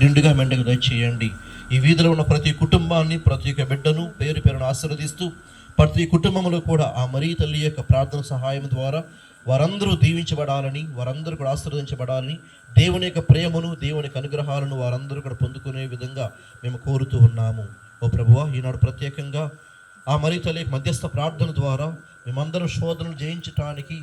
నిండుగా మెండుగా దయచేయండి ఈ వీధిలో ఉన్న ప్రతి కుటుంబాన్ని ప్రతి ఒక్క బిడ్డను పేరు పేరును ఆశీర్వదిస్తూ ప్రతి కుటుంబంలో కూడా ఆ మరీ తల్లి యొక్క ప్రార్థన సహాయం ద్వారా వారందరూ దీవించబడాలని వారందరూ కూడా ఆశీర్వదించబడాలని దేవుని యొక్క ప్రేమను దేవుని యొక్క అనుగ్రహాలను వారందరూ కూడా పొందుకునే విధంగా మేము కోరుతూ ఉన్నాము. ఓ ప్రభువా ఈనాడు ప్రత్యేకంగా ఆ మరీ తల్లి మధ్యస్థ ప్రార్థన ద్వారా మేమందరం శోధనలు జయించటానికి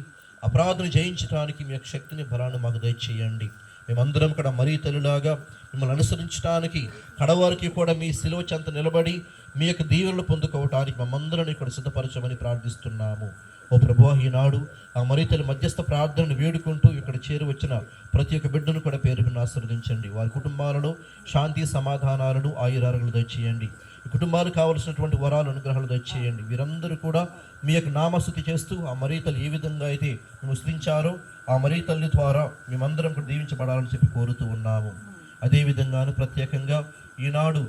అపరాధను జయించటానికి మీ యొక్క శక్తిని బలాన్ని మాకు దయచేయండి. మేమందరం ఇక్కడ మరీ తల్లిలాగా మిమ్మల్ని అనుసరించడానికి కడవారికి కూడా మీ సిలువ చెంత నిలబడి మీ యొక్క దీవెనలు పొందుకోవటానికి మమ్మందరం ఇక్కడ సిద్ధపరచమని ప్రార్థిస్తున్నాము. ఓ ప్రభు ఈనాడు ఆ మరీ తల్లి మధ్యస్థ ప్రార్థనను వేడుకుంటూ ఇక్కడ చేరి వచ్చిన ప్రతి ఒక్క బిడ్డను కూడా పేరుకుని మీద ఆశీర్వదించండి. వారి కుటుంబాలలో శాంతి సమాధానాలను ఆయురారులు దయచేయండి. కుటుంబాలు కావలసినటువంటి వరాలు అనుగ్రహాలు దయచేయండి. వీరందరూ కూడా మీ యొక్క నామస్థుతి చేస్తూ ఆ మరీ తల్లి ఏ విధంగా అయితే ముస్లించారో ఆ మరీ తల్లి ద్వారా మేమందరం కూడా దీవించబడాలని చెప్పి కోరుతూ ఉన్నాము. అదేవిధంగాను ప్రత్యేకంగా ఈనాడు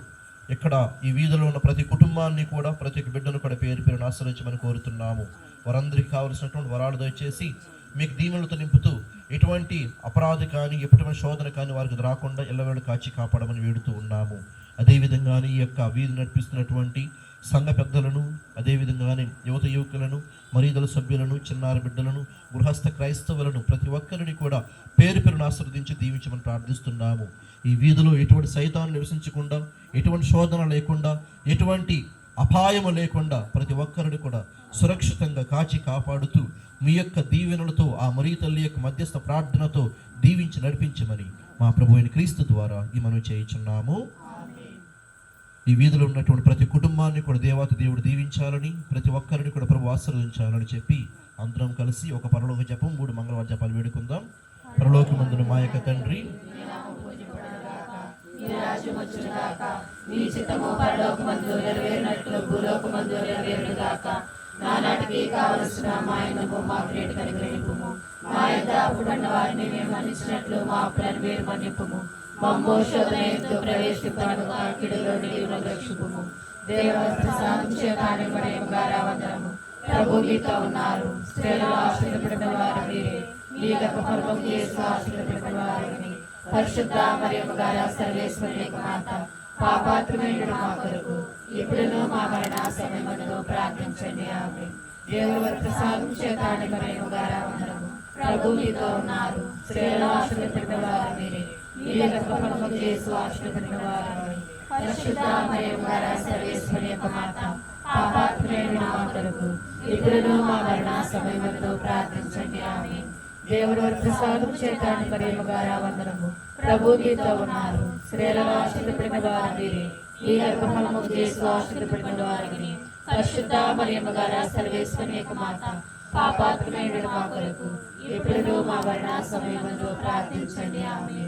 ఇక్కడ ఈ వీధిలో ఉన్న ప్రతి కుటుంబాన్ని కూడా ప్రతి ఒక్క బిడ్డను కూడా పేరు పేరును ఆశ్రయించమని కోరుతున్నాము. వారందరికీ కావలసినటువంటి వరాలు దయచేసి మీకు దీవెనలతో నింపుతూ ఎటువంటి అపరాధి కానీ ఎటువంటి శోధన కానీ వారికి రాకుండా ఎల్లవేళ కాచి కాపాడమని వేడుతూ ఉన్నాము. అదేవిధంగానే ఈ యొక్క వీధి నడిపిస్తున్నటువంటి సంఘ పెద్దలను అదేవిధంగానే యువత యువకులను మరీదల సభ్యులను చిన్నారి బిడ్డలను గృహస్థ క్రైస్తవులను ప్రతి ఒక్కరిని కూడా పేరు పేరును ఆశ్రదించి దీవించమని ప్రార్థిస్తున్నాము. ఈ వీధిలో ఎటువంటి సైతాన్ని నివసించకుండా ఎటువంటి శోధన లేకుండా ఎటువంటి అపాయము లేకుండా ప్రతి ఒక్కరిని కూడా సురక్షితంగా కాచి కాపాడుతూ మీ యొక్క దీవెనలతో ఆ మరీ తల్లి యొక్క మధ్యస్థ ప్రార్థనతో దీవించి నడిపించమని మా ప్రభు అయిన క్రీస్తు ద్వారా ఈ మనం చేయించున్నాము. ఈ వీధిలో ఉన్నటువంటి ప్రతి కుటుంబాన్ని కూడా దేవాత దేవుడు దీవించాలని ప్రతి ఒక్కరిని కూడా ప్రభు ఆశీర్వదించాలని చెప్పి అందరం కలిసి ఒక పరలోక జపం మూడు మంగళవారం జపాలు వేడుకుందాం. పరలోక మందున మా యొక్క తండ్రి. నానాటికి కావలసిన మా ఆయనకు మా ప్రేట మా యొక్క వారిని మేము మన్నించినట్లు మా అప్పులను మీరు మన్నింపుము. మమ్మో ప్రవేశిపడు ఎంతో ప్రవేశింపను రక్షిపుము దేవస్థ సాధించే కార్యపడేము గారావందరము ప్రభు మీతో ఉన్నారు. స్త్రీలు ఆశ్రయపడిన వారు మీరే. మీ గొప్ప ఫలం చేసి ఆశ్రయపడిన వారిని పరిశుద్ధ మరియు గారా సర్వేశ్వరి యొక్క మాత పాపాత్మైన మా కొరకు. ఇప్పుడును మా మరణ సమయంలో ప్రార్థించండి. ఆమె దేవుడు వారి ప్రసాదం చేతాన్ని మరియు గారా వందనము ప్రభు మీతో ఉన్నారు. స్త్రీలు ఆశ్రయపడిన వారు మీరే. మీ గొప్ప ఫలము చేసి ఆశ్రయపడిన పరిశుద్ధ మరియు గారా సర్వేశ్వరి యొక్క మాత పాపాత్మైన మా కొరకు ఇప్పుడును మా మరణ ప్రార్థించండి ఆమె దేవుడు వారి ప్రసాదం చేతాన్ని మరియు గారా ప్రభు మీతో ఉన్నారు స్త్రీలలో ఆశ్రయపడిన వారు మీరే ఈ గర్భఫలము చేసి ఆశ్రయపడిన వారిని పరిశుద్ధ మరియు గారా సర్వేశ్వరి యొక్క మాత పాపాత్మైన మా కొరకు ఇప్పుడు మా వర్ణ సమయంలో ప్రార్థించండి ఆమె.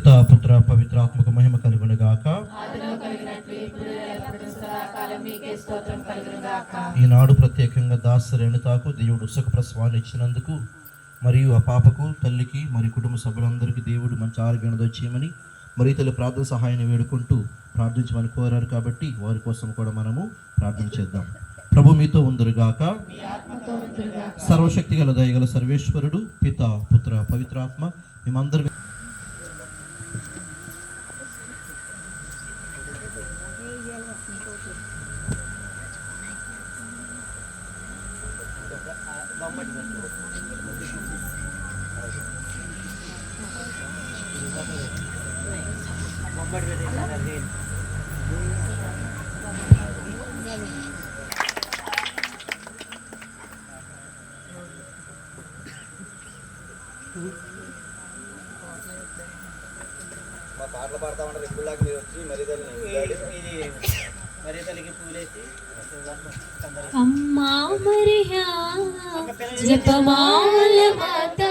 పిత పుత్ర పవిత్రాత్మక మహిమ కలుగును గాక. ఆదిలో కలిగినట్లు ఇప్పుడు ఎల్లప్పుడూ సదాకాలం మీకే స్తోత్రం కలుగును గాక. ఈనాడు ప్రత్యేకంగా దాస రేణుతాకు దేవుడు సుఖ ప్రసవాన్ని ఇచ్చినందుకు మరియు ఆ పాపకు తల్లికి మరి కుటుంబ సభ్యులందరికీ దేవుడు మంచి ఆరోగ్యం దయచేయమని మరి తల్లి ప్రార్థన సహాయాన్ని వేడుకుంటూ ప్రార్థించమని కోరారు కాబట్టి వారి కోసం కూడా మనము ప్రార్థన చేద్దాం. ప్రభు మీతో ఉందరుగాక సర్వశక్తి గల దయగల సర్వేశ్వరుడు పిత పుత్ర పవిత్రాత్మ మేమందరం మా పాటలు పాడతా ఉంటారు ఎప్పుడులాగా మీరు వచ్చి మరి ఇది మరి తల్లికి పూలేసి అమ్మా మరియా జపమాల మాత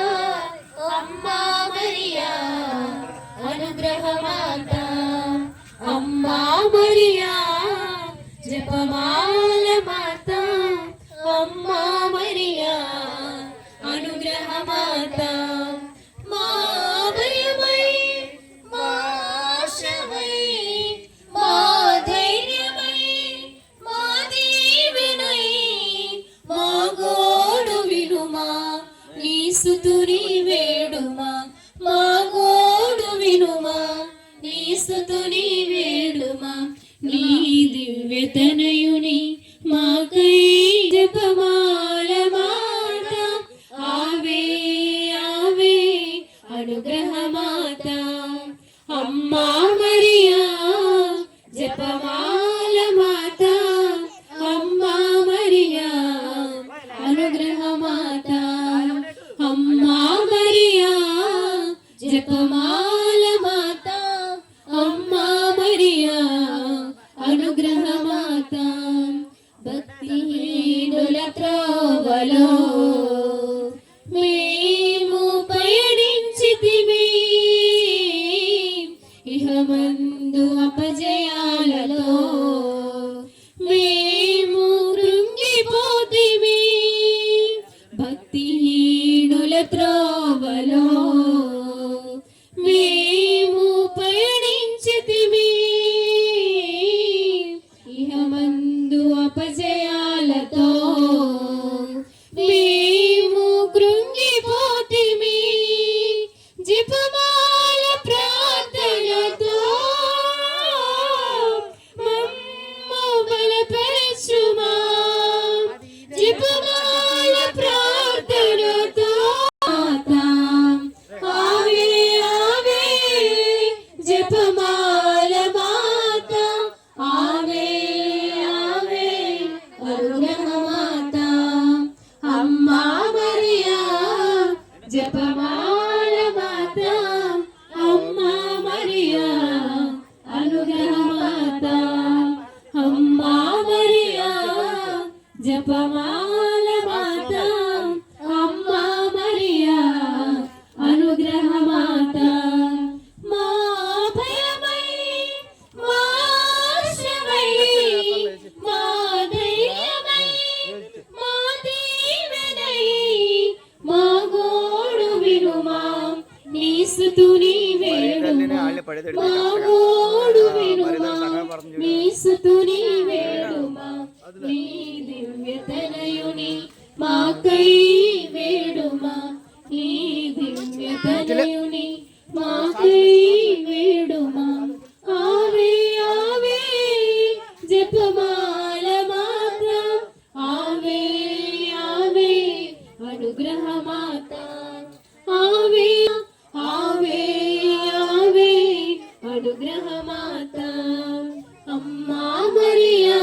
అమ్మా మరియా జపమాల మాత అమ్మా మరియా అనుగ్రహ మాకై వేడుమా నీ దివ్యతనయుని మాకై వేడుమా ఆవే ఆవే జపమాల మాత ఆవే ఆవే అనుగ్రహ మాత ఆవే ఆవే ఆవే అనుగ్రహ మాత అమ్మా మరియా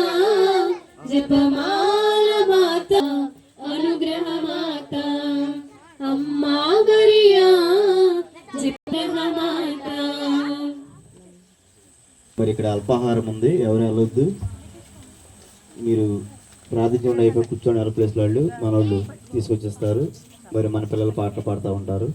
జపమాల అల్పాహారం ఉంది ఎవరు వెళ్ళొద్దు. మీరు ప్రార్థించండి అయిపోయి కూర్చొని ఎవరి ప్లేస్లో వాళ్ళు మన వాళ్ళు తీసుకొచ్చేస్తారు. మరి మన పిల్లలు పాటలు పాడుతూ ఉంటారు.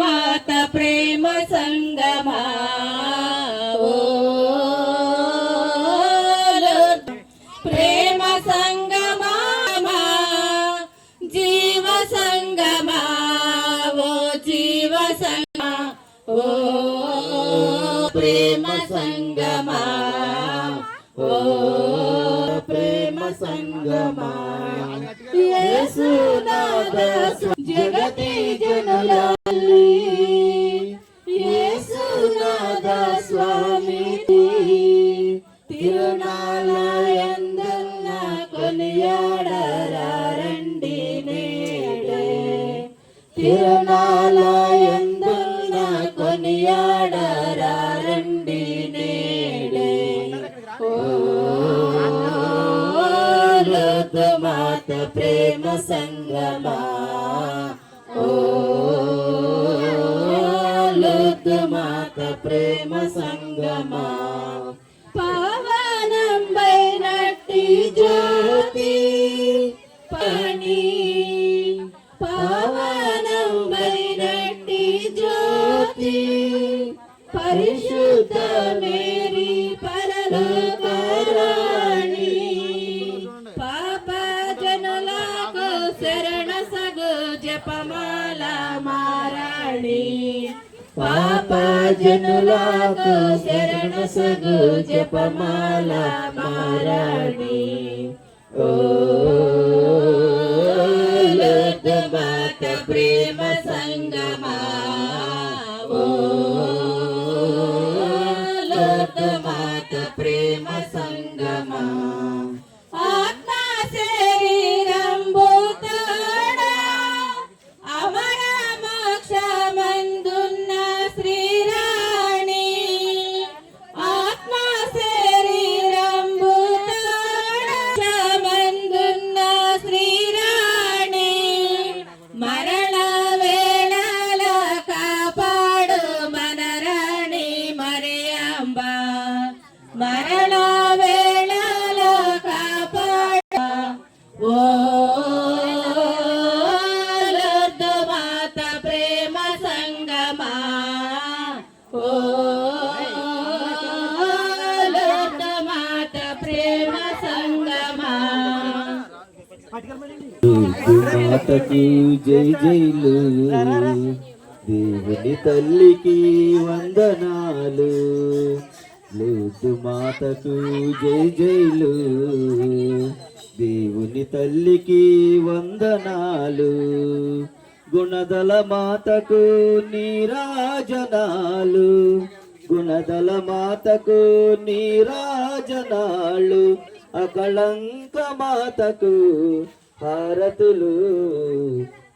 మాత ప్రేమ సంగమా? ప్రేమ సంగ ప్రేమ సంగమా? ఓ ప్రేమ సంగమా? జగతి జనులాలి మాత ప్రేమ సంగమా? ఓత్ మాత ప్రేమ సంగమా? పవనంబైనట్టి జ్యోతి పని. పవనంబైనట్టి జ్యోతి పరిశు జనులకు శరణ సగు జపమాల మారాణి ఓ మాత ప్రేమ మరణ వేళలో కాపాడు. ఓ మాత ప్రేమ సంగమా. ఓ మాత ప్రేమ సంగమా. మాతకు జై జైలు. దేవుని తల్లికి వందనాలు. లేదు మాతకు జై జైలు. దేవుని తల్లికి వందనాలు. గుణదల మాతకు నీరాజనాలు. గుణదల మాతకు నీరాజనాలు. అకళంక మాతకు హారతులు.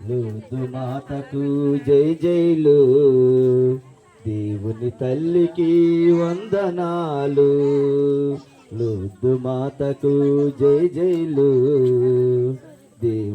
లోతు మాతకు జై జైలు. దేవుని తల్లికి వందనాలు. లూదు మాతకు జై జైలు. దేవు